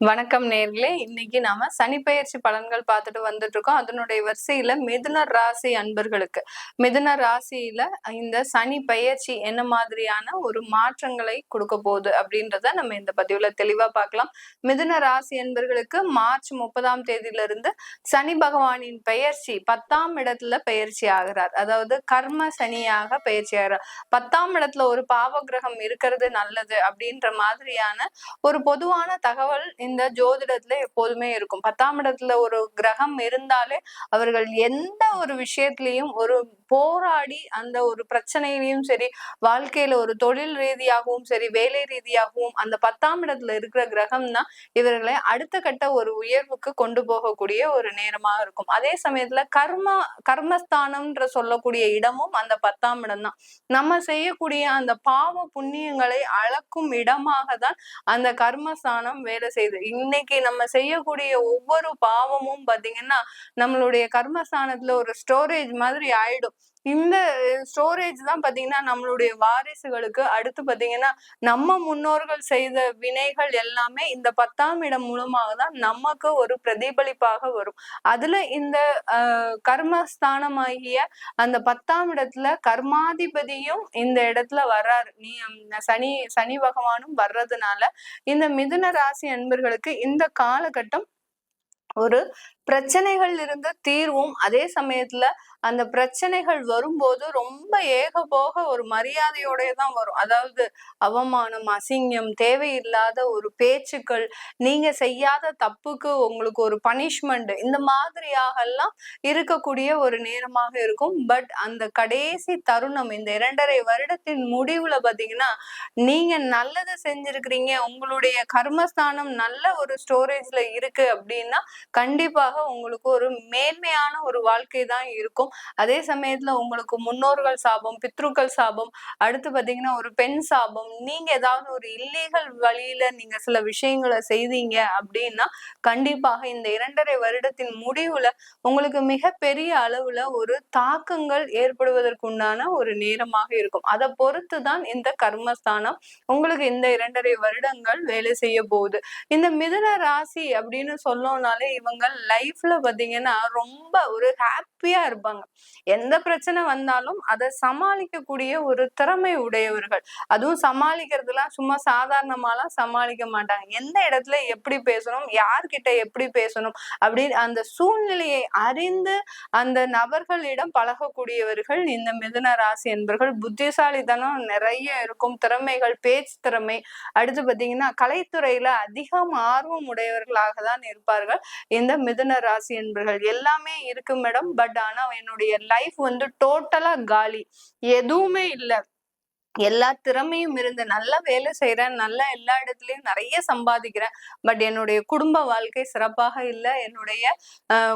வணக்கம் நேர்களே. இன்னைக்கு நாம சனிப்பெயர்ச்சி பலன்கள் பார்த்துட்டு வந்துட்டு இருக்கோம் அதனுடைய வரிசையில மிதுன ராசி அன்பர்களுக்கு. மிதுன ராசியில இந்த சனி பெயர்ச்சி என்ன மாதிரியான ஒரு மாற்றங்களை கொடுக்க போகுது அப்படின்றத நம்ம இந்த பதிவுல தெளிவா பார்க்கலாம். மிதுன ராசி அன்பர்களுக்கு மார்ச் முப்பதாம் தேதியில இருந்து சனி பகவானின் பெயர்ச்சி பத்தாம் இடத்துல பெயர்ச்சி ஆகிறார். அதாவது கர்ம சனியாக பெயர்ச்சி ஆகிறார். பத்தாம் இடத்துல ஒரு பாவ கிரகம் இருக்கிறது நல்லது அப்படின்ற மாதிரியான ஒரு பொதுவான தகவல் இந்த ஜோதிடத்துல எப்போதுமே இருக்கும். பத்தாம் இடத்துல ஒரு கிரகம் இருந்தாலே அவர்கள் எந்த ஒரு விஷயத்திலையும் ஒரு போராடி அந்த ஒரு பிரச்சனையிலையும் சரி வாழ்க்கையில ஒரு தொழில் ரீதியாகவும் சரி வேலை ரீதியாகவும் அந்த பத்தாம் இடத்துல இருக்கிற கிரகம் தான் இவர்களை அடுத்த கட்ட ஒரு உயர்வுக்கு கொண்டு போகக்கூடிய ஒரு நேரமாக இருக்கும். அதே சமயத்துல கர்ம கர்மஸ்தானம்ன்ற சொல்லக்கூடிய இடமும் அந்த பத்தாம் இடம் தான். நம்ம செய்யக்கூடிய அந்த பாவ புண்ணியங்களை அளக்கும் இடமாக தான் அந்த கர்மஸ்தானம் வேலை செய்யுது இன்னைக்கு நம்ம செய்யக்கூடிய ஒவ்வொரு பாவமும் பாத்தீங்கன்னா நம்மளுடைய கர்மஸ்தானத்துல ஒரு ஸ்டோரேஜ் மாதிரி ஆயிடும். இந்த ஸ்டோரேஜ் தான் பாத்தீங்கன்னா நம்மளுடைய வாரிசுகளுக்கு அடுத்து பாத்தீங்கன்னா நம்ம முன்னோர்கள் செய்த வினைகள் எல்லாமே இந்த பத்தாம் இடம் மூலமாக தான் நமக்கு ஒரு பிரதிபலிப்பாக வரும். அதுல இந்த கர்மஸ்தானமாகிய அந்த பத்தாம் இடத்துல கர்மாதிபதியும் இந்த இடத்துல வர்றாரு. நீ சனி சனி பகவானும் வர்றதுனால இந்த மிதுன ராசி அன்பர்களுக்கு இந்த காலகட்டம் ஒரு பிரச்சனைகள் இருந்த தீர்வும். அதே சமயத்துல அந்த பிரச்சனைகள் வரும்போது ரொம்ப ஏக போக ஒரு மரியாதையோடய தான் வரும். அதாவது அவமானம் அசிங்கம் தேவையில்லாத ஒரு பேச்சுக்கள் நீங்க செய்யாத தப்புக்கு உங்களுக்கு ஒரு பனிஷ்மெண்ட் இந்த மாதிரியாகலாம் இருக்கக்கூடிய ஒரு நேரமாக இருக்கும். பட் அந்த கடைசி தருணம் இந்த இரண்டரை வருடத்தின் முடிவுல பாத்தீங்கன்னா நீங்க நல்லதை செஞ்சிருக்கிறீங்க உங்களுடைய கர்மஸ்தானம் நல்ல ஒரு ஸ்டோரேஜ்ல இருக்கு அப்படின்னா கண்டிப்பாக உங்களுக்கு ஒரு மேன்மையான ஒரு வாழ்க்கை தான் இருக்கும். அதே சமயத்துல உங்களுக்கு முன்னோர்கள் சாபம் பித்ருக்கள் சாபம் அடுத்து பாத்தீங்கன்னா ஒரு பெண் சாபம் நீங்க ஏதாவது ஒரு இல்லீகல் வழியில நீங்க சில விஷயங்களை செய்தீங்க அப்படின்னா கண்டிப்பாக இந்த இரண்டரை வருடத்தின் முடிவுல உங்களுக்கு மிக பெரிய அளவுல ஒரு தாக்கங்கள் ஏற்படுவதற்குண்டான ஒரு நேரமாக இருக்கும். அதை பொறுத்து தான் இந்த கர்மஸ்தானம் உங்களுக்கு இந்த இரண்டரை வருடங்கள் வேலை செய்ய போகுது. இந்த மிதுன ராசி அப்படின்னு சொல்லணும்னாலே இவங்க லைஃப்ல பாத்தீங்கன்னா ரொம்ப ஒரு ஹாப்பியா இருப்பாங்க. எந்த பிரச்சனை வந்தாலும் அதை சமாளிக்கக்கூடிய ஒரு திறமை உடையவர்கள். அதுவும் சமாளிக்கிறதுலாம் சும்மா சாதாரணமாலாம் சமாளிக்க மாட்டாங்க. எந்த இடத்துல எப்படி பேசணும் யார்கிட்ட எப்படி பேசணும் அப்படின்னு அந்த சூழ்நிலையை அறிந்து அந்த நபர்களிடம் பழகக்கூடியவர்கள் இந்த மிதுன ராசி என்பர்கள். புத்திசாலித்தனம் நிறைய இருக்கும். திறமைகள் பேச்சு திறமை. அடுத்து பாத்தீங்கன்னா கலைத்துறையில அதிகம் ஆர்வம் உடையவர்களாக தான் இருப்பார்கள். இந்த மிதுன ராசி என்பர்கள். எல்லாமே இருக்கு மேடம் பட் ஆனா என்னுடைய லைஃப் வந்து டோட்டலா காலி. எதுவுமே இல்லை. எல்லா திறமையும் இருந்து நல்லா வேலை செய்யறேன் நல்லா எல்லா இடத்துலயும் நிறைய சம்பாதிக்கிறேன் பட் என்னுடைய குடும்ப வாழ்க்கை சிறப்பாக இல்லை. என்னுடைய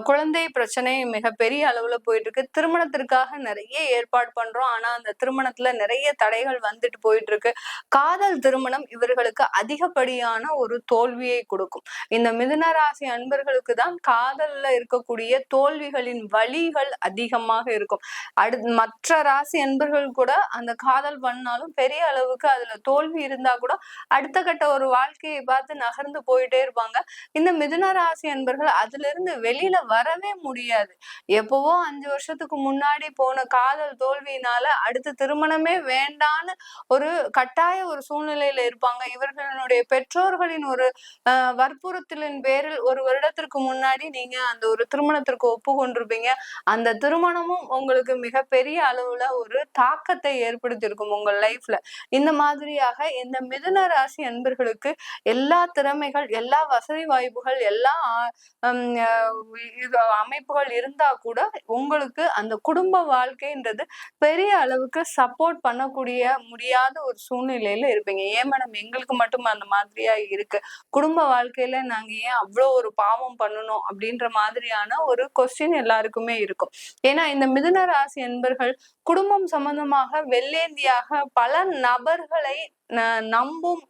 குழந்தை பிரச்சனை மிகப்பெரிய அளவுல போயிட்டு இருக்கு திருமணத்திற்காக நிறைய ஏற்பாடு பண்றோம். ஆனா அந்த திருமணத்துல நிறைய தடைகள் வந்துட்டு போயிட்டு இருக்கு காதல் திருமணம் இவர்களுக்கு அதிகப்படியான ஒரு தோல்வியை கொடுக்கும். இந்த மிதுனராசி அன்பர்களுக்கு தான் காதல்ல இருக்கக்கூடிய தோல்விகளின் வழிகள் அதிகமாக இருக்கும். அடு மற்ற ராசி அன்பர்கள் கூட அந்த காதல் பண்ண பண்ணாலும் பெரிய அளவுக்கு அதுல தோல்வி இருந்தா கூட அடுத்த கட்ட ஒரு வாழ்க்கையை பார்த்து நகர்ந்து போயிட்டே இருப்பாங்க. இந்த மிதுன ராசி அன்பர்கள் அதுல இருந்து வெளியில வரவே முடியாது. எப்பவோ அஞ்சு வருஷத்துக்கு முன்னாடி போன காதல் தோல்வியினால அடுத்த திருமணமே வேண்டான்னு ஒரு கட்டாய ஒரு சூழ்நிலையில இருப்பாங்க. இவர்களுடைய பெற்றோர்களின் ஒரு வற்புறுத்தலின் பேரில் ஒரு வருடத்திற்கு முன்னாடி நீங்க அந்த ஒரு திருமணத்திற்கு ஒப்பு கொண்டிருப்பீங்க அந்த திருமணமும் உங்களுக்கு மிகப்பெரிய அளவுல ஒரு தாக்கத்தை ஏற்படுத்தியிருக்கும். உங்கள் லைஃப்ல இந்த மாதிரியாக இந்த மிதுன ராசி அன்பர்களுக்கு எல்லா திறமைகள் எல்லா வசதி வாய்ப்புகள் எல்லா அமைப்புகள் இருந்தா கூட உங்களுக்கு அந்த குடும்ப வாழ்க்கைன்றது பெரிய அளவுக்கு சப்போர்ட் பண்ணக்கூடிய முடியாத ஒரு சூழ்நிலையில இருப்பீங்க. ஏன் மேடம் எங்களுக்கு மட்டும் அந்த மாதிரியா இருக்கு? குடும்ப வாழ்க்கையில நாங்க ஏன் அவ்வளோ ஒரு பாவம் பண்ணணும் அப்படின்ற மாதிரியான ஒரு கொஸ்டின் எல்லாருக்குமே இருக்கும். ஏன்னா இந்த மிதுன ராசி என்பர்கள் குடும்பம் சம்பந்தமாக வெள்ளேந்தியாக பல நபர்களை நம்பும்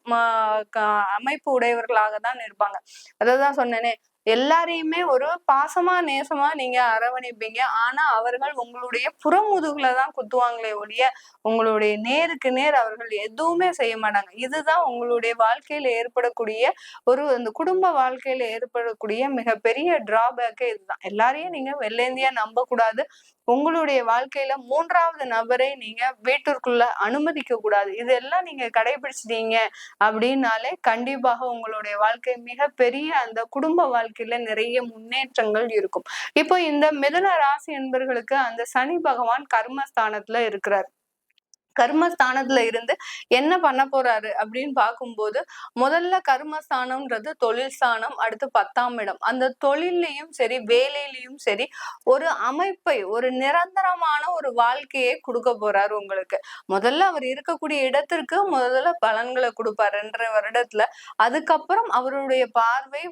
அமைப்பு உடையவர்களாக தான் இருப்பாங்க. அததான் சொன்னேனே எல்லாரையுமே ஒரு பாசமா நேசமா நீங்க அரவணைப்பீங்க. ஆனா அவர்கள் உங்களுடைய புறமுதுகுல தான் குத்துவாங்களே ஒழிய உங்களுடைய நேருக்கு நேர் அவர்கள் எதுவுமே செய்ய மாட்டாங்க. இதுதான் உங்களுடைய வாழ்க்கையில ஏற்படக்கூடிய ஒரு அந்த குடும்ப வாழ்க்கையில ஏற்படக்கூடிய மிகப்பெரிய டிராபேக்கே இதுதான். எல்லாரையும் நீங்க வெள்ளேந்தியா நம்ப கூடாது உங்களுடைய வாழ்க்கையில மூன்றாவது நபரை நீங்க வீட்டிற்குள்ள அனுமதிக்க கூடாது. இதெல்லாம் நீங்க கடைபிடிச்சிட்டீங்க அப்படின்னாலே கண்டிப்பாக உங்களுடைய வாழ்க்கை மிக பெரிய அந்த குடும்ப வாழ்க்கையில நிறைய முன்னேற்றங்கள் இருக்கும். இப்போ இந்த மிதுன ராசி என்பர்களுக்கு அந்த சனி பகவான் கர்மஸ்தானத்துல இருக்கிறார். கர்மஸ்தானத்துல இருந்து என்ன பண்ண போறாரு அப்படின்னு பார்க்கும்போது முதல்ல கர்மஸ்தானம்ன்றது தொழில் ஸ்தானம் அடுத்து பத்தாம் இடம். அந்த தொழிலையும் சரி வேலையிலையும் சரி ஒரு அமைப்பை ஒரு நிரந்தரமான ஒரு வாழ்க்கையை கொடுக்க போறாரு உங்களுக்கு. முதல்ல அவர் இருக்கக்கூடிய இடத்திற்கு முதல்ல பலன்களை கொடுப்பார். ரெண்டரை வருடத்துல அதுக்கப்புறம் அவருடைய பார்வை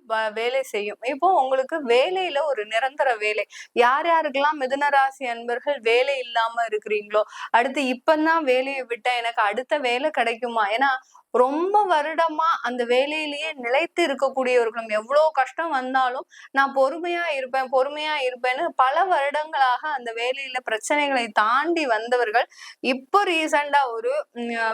வேலை செய்யும். இப்போ உங்களுக்கு வேலையில ஒரு நிரந்தர வேலை. யார் யாருக்கெல்லாம் மிதுனராசி அன்பர்கள் வேலை இல்லாம இருக்கிறீங்களோ அடுத்து இப்பதான் வேலையை விட்டா எனக்கு அடுத்த வேலை கிடைக்குமா? ஏன்னா ரொம்ப வருடமா அந்த வேலையிலேயே நிலைத்து இருக்கக்கூடியவர்களும் எவ்வளவு கஷ்டம் வந்தாலும் நான் பொறுமையா இருப்பேன் பொறுமையா இருப்பேன்னு பல வருடங்களாக அந்த வேலையில பிரச்சனைகளை தாண்டி வந்தவர்கள் இப்போ ரீசண்டா ஒரு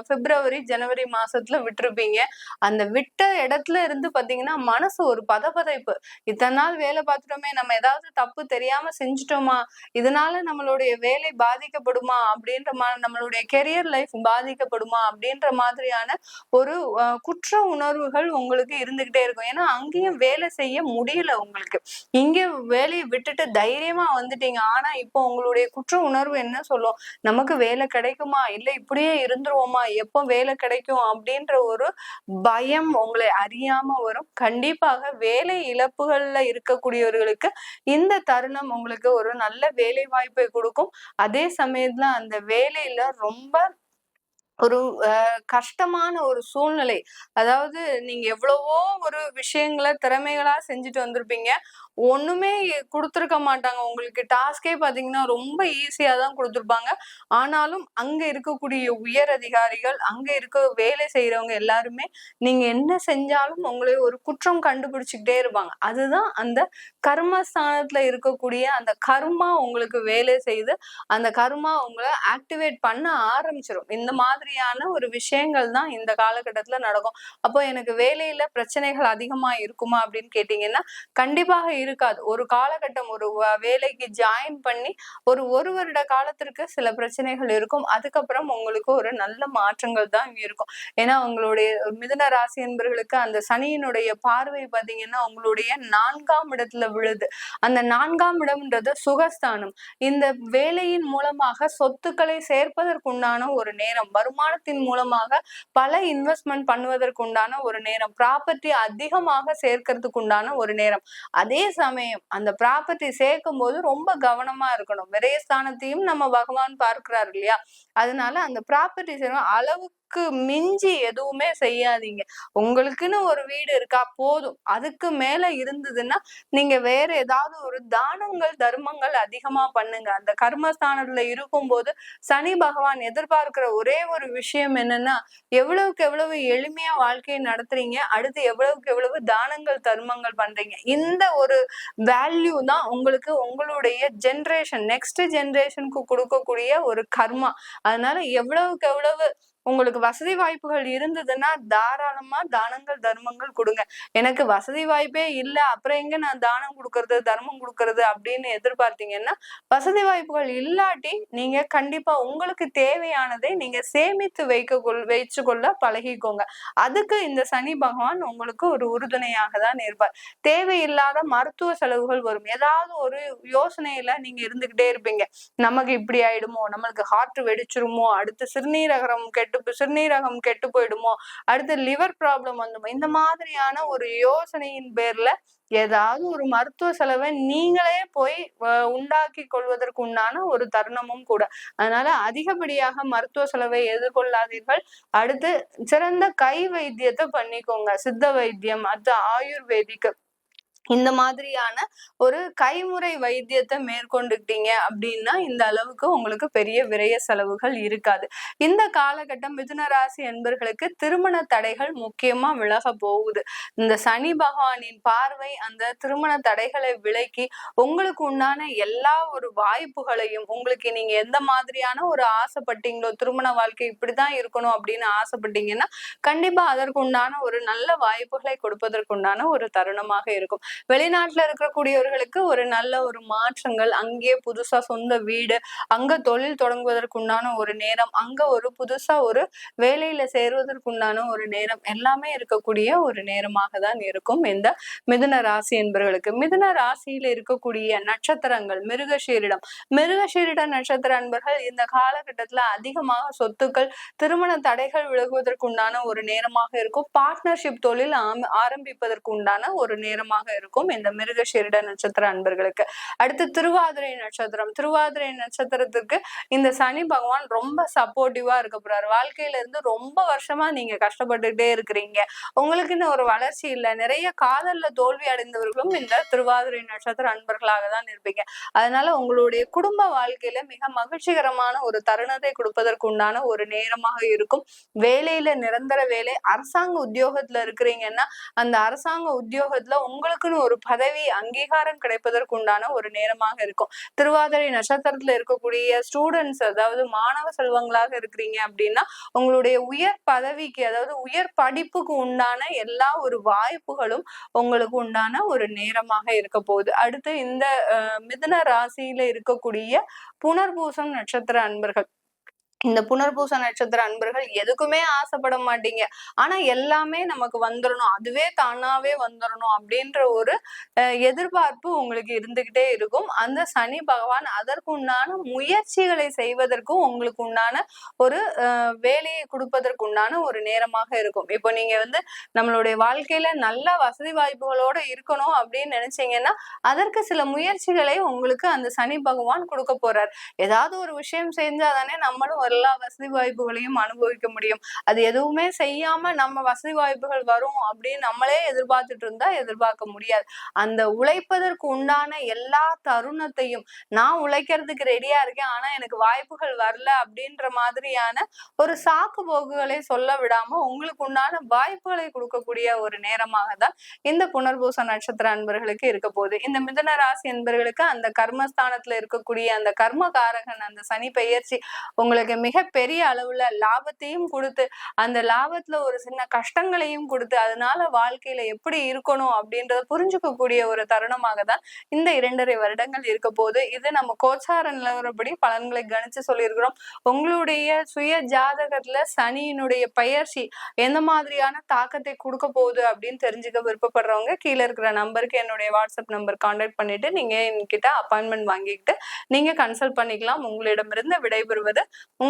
பிப்ரவரி ஜனவரி மாசத்துல விட்டுருப்பீங்க. அந்த விட்ட இடத்துல இருந்து பாத்தீங்கன்னா மனசு ஒரு பதப்பதைப்பு இத்தனை நாள் வேலை பார்த்துட்டோமே நம்ம ஏதாவது தப்பு தெரியாம செஞ்சுட்டோமா இதனால நம்மளுடைய வேலை பாதிக்கப்படுமா அப்படின்ற நம்மளுடைய கெரியர் லைஃப் பாதிக்கப்படுமா அப்படின்ற மாதிரியான ஒரு குற்ற உணர்வுகள் உங்களுக்கு இருந்துகிட்டே இருக்கும். ஏன்னா அங்கேயும் வேலை செய்ய முடியல உங்களுக்கு. இங்க வேலையை விட்டுட்டு தைரியமா வந்துட்டீங்க. ஆனா இப்போ உங்களுடைய குற்ற உணர்வு என்ன சொல்லும்? நமக்கு வேலை கிடைக்குமா? இல்ல இப்படியே இருந்துருவோமா? எப்போ வேலை கிடைக்கும்? அப்படின்ற ஒரு பயம் உங்களை அறியாம வரும். கண்டிப்பாக வேலை இழப்புகள்ல இருக்கக்கூடியவர்களுக்கு இந்த தருணம் உங்களுக்கு ஒரு நல்ல வேலை வாய்ப்பை கொடுக்கும். அதே சமயத்துல அந்த வேலையில ரொம்ப ஒரு கஷ்டமான ஒரு சூழ்நிலை. அதாவது நீங்க எவ்வளவோ ஒரு விஷயங்களை திறமைகளா செஞ்சுட்டு வந்திருப்பீங்க. ஒண்ணுமே கொடுத்துருக்க மாட்டாங்க. உங்களுக்கு டாஸ்கே பாத்தீங்கன்னா ரொம்ப ஈஸியா தான் கொடுத்துருப்பாங்க. ஆனாலும் அங்க இருக்கக்கூடிய உயர் அதிகாரிகள் அங்க இருக்க வேலை செய்யறவங்க எல்லாருமே நீங்க என்ன செஞ்சாலும் உங்களை ஒரு குற்றம் கண்டுபிடிச்சுக்கிட்டே இருப்பாங்க. அதுதான் அந்த கர்மஸ்தானத்துல இருக்கக்கூடிய அந்த கர்மா உங்களுக்கு வேலை செய்து அந்த கர்மா உங்களை ஆக்டிவேட் பண்ண ஆரம்பிச்சிடும் இந்த மாதிரியான ஒரு விஷயங்கள் தான் இந்த காலகட்டத்துல நடக்கும். அப்போ எனக்கு வேலையில பிரச்சனைகள் அதிகமா இருக்குமா அப்படின்னு கேட்டீங்கன்னா கண்டிப்பாக இருக்காது. ஒரு காலகட்டம் ஒரு வேலைக்கு ஜாயின் பண்ணி ஒரு ஒரு வருட காலத்திற்கு சில பிரச்சனைகள் இருக்கும். அதுக்கப்புறம் உங்களுக்கு ஒரு நல்ல மாற்றங்கள் தான் இருக்கும். ஏன்னா உங்களுடைய மிதுன ராசி என்பர்களுக்கு அந்த சனியினுடைய பார்வை பார்த்தீங்கன்னா உங்களுடைய நான்காம் இடத்துல விழுது. அந்த நான்காம் இடம்ன்றது சுகஸ்தானம். இந்த வேலையின் மூலமாக சொத்துக்களை சேர்ப்பதற்குண்டான ஒரு நேரம் வருமானத்தின் மூலமாக பல இன்வெஸ்ட்மெண்ட் பண்ணுவதற்குண்டான ஒரு நேரம் ப்ராப்பர்ட்டி அதிகமாக சேர்க்கறதுக்கு உண்டான ஒரு நேரம். அதே சமயம் அந்த ப்ராப்பர்ட்டி சேர்க்கும் போது ரொம்ப கவனமா இருக்கணும். விரயஸ்தானத்தையும் நம்ம பகவான் பார்க்கிறார் இல்லையா? அதனால அந்த ப்ராப்பர்ட்டி அளவுக்கு அதுக்கு மிஞ்சி எதுவுமே செய்யாதீங்க. உங்களுக்குன்னு ஒரு வீடு இருக்கா? போதும். அதுக்கு மேல இருந்ததுன்னா நீங்க வேற ஏதாவது ஒரு தானங்கள் தர்மங்கள் அதிகமா பண்ணுங்க. அந்த கர்மஸ்தானத்துல இருக்கும்போது சனி பகவான் எதிர்பார்க்கிற ஒரே ஒரு விஷயம் என்னன்னா எவ்வளவுக்கு எவ்வளவு எளிமையா வாழ்க்கையை நடத்துறீங்க அடுத்து எவ்வளவுக்கு எவ்வளவு தானங்கள் தர்மங்கள் பண்றீங்க. இந்த ஒரு வேல்யூ தான் உங்களுக்கு உங்களுடைய ஜென்ரேஷன் நெக்ஸ்ட் ஜென்ரேஷனுக்கு கொடுக்கக்கூடிய ஒரு கர்மா. அதனால எவ்வளவுக்கு எவ்வளவு உங்களுக்கு வசதி வாய்ப்புகள் இருந்ததுன்னா தாராளமா தானங்கள் தர்மங்கள் கொடுங்க. எனக்கு வசதி வாய்ப்பே இல்லை அப்புறம் எங்க நான் தானம் கொடுக்கறது தர்மம் கொடுக்கறது அப்படின்னு எதிர்பார்த்தீங்கன்னா வசதி வாய்ப்புகள் இல்லாட்டி நீங்க கண்டிப்பா உங்களுக்கு தேவையானதை நீங்க சேமித்து வைக்க கொள் வைச்சு கொள்ள பழகிக்கோங்க. அதுக்கு இந்த சனி பகவான் உங்களுக்கு ஒரு உறுதுணையாக தான் இருப்பார். தேவையில்லாத மருத்துவ செலவுகள் வரும். ஏதாவது ஒரு யோசனையில நீங்க இருந்துகிட்டே இருப்பீங்க. நமக்கு இப்படி ஆயிடுமோ? நம்மளுக்கு ஹார்ட் வெடிச்சிருமோ? அடுத்து சிறுநீரகரம் கெட்டு கெட்டு சிறுநீரகம் கெட்டு போயிடுமோ? அடுத்து லிவர் ப்ராப்ளம் வந்துமோ? இந்த மாதிரியான ஒரு யோசனையின் பேர்ல ஏதாவது ஒரு மருத்துவ செலவை நீங்களே போய் உண்டாக்கி கொள்வதற்கு உண்டான ஒரு தருணமும் கூட. அதனால அதிகப்படியாக மருத்துவ செலவை எதிர்கொள்ளாதீர்கள். அடுத்து சிறந்த கை வைத்தியத்தை பண்ணிக்கோங்க. சித்த வைத்தியம் அடுத்து ஆயுர்வேதிக்கு இந்த மாதிரியான ஒரு கைமுறை வைத்தியத்தை மேற்கொண்டுக்கிட்டீங்க அப்படின்னா இந்த அளவுக்கு உங்களுக்கு பெரிய விரய செலவுகள் இருக்காது. இந்த காலகட்டம் மிதுன ராசி என்பர்களுக்கு திருமண தடைகள் முக்கியமா விலக போகுது. இந்த சனி பகவானின் பார்வை அந்த திருமண தடைகளை விலக்கி உங்களுக்கு உண்டான எல்லா ஒரு வாய்ப்புகளையும் உங்களுக்கு நீங்க எந்த மாதிரியான ஒரு ஆசைப்பட்டீங்களோ திருமண வாழ்க்கை இப்படிதான் இருக்கணும் அப்படின்னு ஆசைப்பட்டீங்கன்னா கண்டிப்பா அதற்கு உண்டான ஒரு நல்ல வாய்ப்புகளை கொடுப்பதற்குண்டான ஒரு தருணமாக இருக்கும். வெளிநாட்டுல இருக்கக்கூடியவர்களுக்கு ஒரு நல்ல ஒரு மாற்றங்கள் அங்கேயே புதுசா சொந்த வீடு அங்க தொழில் தொடங்குவதற்குண்டான ஒரு நேரம் அங்க ஒரு புதுசா ஒரு வேலையில சேருவதற்குண்டான ஒரு நேரம் எல்லாமே இருக்கக்கூடிய ஒரு நேரமாக தான் இருக்கும் இந்த மிதுன ராசி என்பவர்களுக்கு மிதுன ராசியில இருக்கக்கூடிய நட்சத்திரங்கள் மிருகஷீரிடம் மிருகஷீரிட நட்சத்திர அன்பர்கள் இந்த காலகட்டத்துல அதிகமாக சொத்துக்கள் திருமண தடைகள் விலகுவதற்குண்டான ஒரு நேரமாக இருக்கும். பார்ட்னர்ஷிப் தொழில் ஆரம்பிப்பதற்கு உண்டான ஒரு நேரமாக இருக்கும். இந்த மிருகஷீரிட நட்சத்திர அன்பர்களுக்கு. அடுத்து திருவாதிரை நட்சத்திரம். திருவாதிரை நட்சத்திரத்துக்கு இந்த சனி பகவான் ரொம்ப சப்போர்ட்டிவா இருக்க போறாரு. வாழ்க்கையில இருந்து ரொம்ப வருஷமா நீங்க கஷ்டப்பட்டுட்டே இருக்கிறீங்க. உங்களுக்குன்னு ஒரு வளர்ச்சி இல்லை. நிறைய காதல்ல தோல்வி அடைந்தவர்களும் இந்த திருவாதிரை நட்சத்திர அன்பர்களாக தான் இருப்பீங்க. அதனால உங்களுடைய குடும்ப வாழ்க்கையில மிக மகிழ்ச்சிகரமான ஒரு தருணத்தை கொடுப்பதற்கு உண்டான ஒரு நேரமாக இருக்கும். வேலையில நிரந்தர வேலை அரசாங்க உத்தியோகத்துல இருக்கிறீங்கன்னா அந்த அரசாங்க உத்தியோகத்துல உங்களுக்கு உங்களுக்குன்னு ஒரு பதவி அங்கீகாரம் கிடைப்பதற்கு உண்டான ஒரு நேரமாக இருக்கும். திருவாதிரை நட்சத்திரத்துல இருக்கக்கூடிய ஸ்டூடெண்ட்ஸ் அதாவது மாணவ செல்வங்களாக இருக்கிறீங்க அப்படின்னா உங்களுடைய உயர் பதவிக்கு அதாவது உயர் படிப்புக்கு உண்டான எல்லா ஒரு வாய்ப்புகளும் உங்களுக்கு உண்டான ஒரு நேரமாக இருக்க போகுது. அடுத்து இந்த மிதுன ராசியில இருக்கக்கூடிய புனர்பூசம் நட்சத்திர அன்பர்கள். இந்த புனர்பூச நட்சத்திர அன்பர்கள் எதுக்குமே ஆசைப்பட மாட்டீங்க. ஆனா எல்லாமே நமக்கு வந்துடணும் அதுவே தானாவே வந்துடணும் அப்படின்ற ஒரு எதிர்பார்ப்பு உங்களுக்கு இருந்துகிட்டே இருக்கும். அந்த சனி பகவான் அதற்கு உண்டான முயற்சிகளை செய்வதற்கும் உங்களுக்கு உண்டான ஒரு வேலையை கொடுப்பதற்கு உண்டான ஒரு நேரமாக இருக்கும். இப்போ நீங்க வந்து நம்மளுடைய வாழ்க்கையில நல்ல வசதி வாய்ப்புகளோட இருக்கணும் அப்படின்னு நினைச்சீங்கன்னா அதற்கு சில முயற்சிகளை உங்களுக்கு அந்த சனி பகவான் கொடுக்க போறார். ஏதாவது ஒரு விஷயம் செஞ்சாதானே நம்மளும் எல்லா வசதி வாய்ப்புகளையும் அனுபவிக்க முடியும். அது எதுவுமே செய்யாம நம்ம வசதி வாய்ப்புகள் வரும் அப்படின்னு நம்மளே எதிர்பார்த்துட்டு இருந்தா எதிர்பார்க்க முடியாது. அந்த உழைப்பதற்கு உண்டான எல்லா தருணத்தையும் நான் உழைக்கிறதுக்கு ரெடியா இருக்கேன். ஆனா எனக்கு வாய்ப்புகள் வரல அப்படின்ற மாதிரியான ஒரு சாக்கு போக்குகளை சொல்ல விடாம உங்களுக்கு உண்டான வாய்ப்புகளை கொடுக்கக்கூடிய ஒரு நேரமாக தான் இந்த புனர்பூச நட்சத்திர அன்பர்களுக்கு இருக்க போகுது. இந்த மிதன ராசி என்பர்களுக்கு அந்த கர்மஸ்தானத்துல இருக்கக்கூடிய அந்த கர்மகாரகன் அந்த சனி பெயர்ச்சி உங்களுக்கு மிக பெரிய அளவுல லாபத்தையும் கொடுத்து அந்த லாபத்துல ஒரு சின்ன கஷ்டங்களையும் கொடுத்து அதனால வாழ்க்கையில எப்படி இருக்கணும் அப்படின்றத புரிஞ்சுக்கக்கூடிய ஒரு தருணமாக தான் இந்த இரண்டரை வருடங்கள் இருக்க போது இது நம்ம கோச்சார நிலவரப்படி பலன்களை கணிச்சு சொல்லியிருக்கிறோம். உங்களுடைய சுய ஜாதகத்துல சனியினுடைய பயிற்சி எந்த மாதிரியான தாக்கத்தை கொடுக்க போகுது அப்படின்னு தெரிஞ்சுக்க விருப்பப்படுறவங்க கீழே இருக்கிற நம்பருக்கு என்னுடைய வாட்ஸ்அப் நம்பர் கான்டாக்ட் பண்ணிட்டு நீங்க என்கிட்ட அப்பாயின்மெண்ட் வாங்கிக்கிட்டு நீங்க கன்சல்ட் பண்ணிக்கலாம். உங்களிடமிருந்து விடைபெறுவது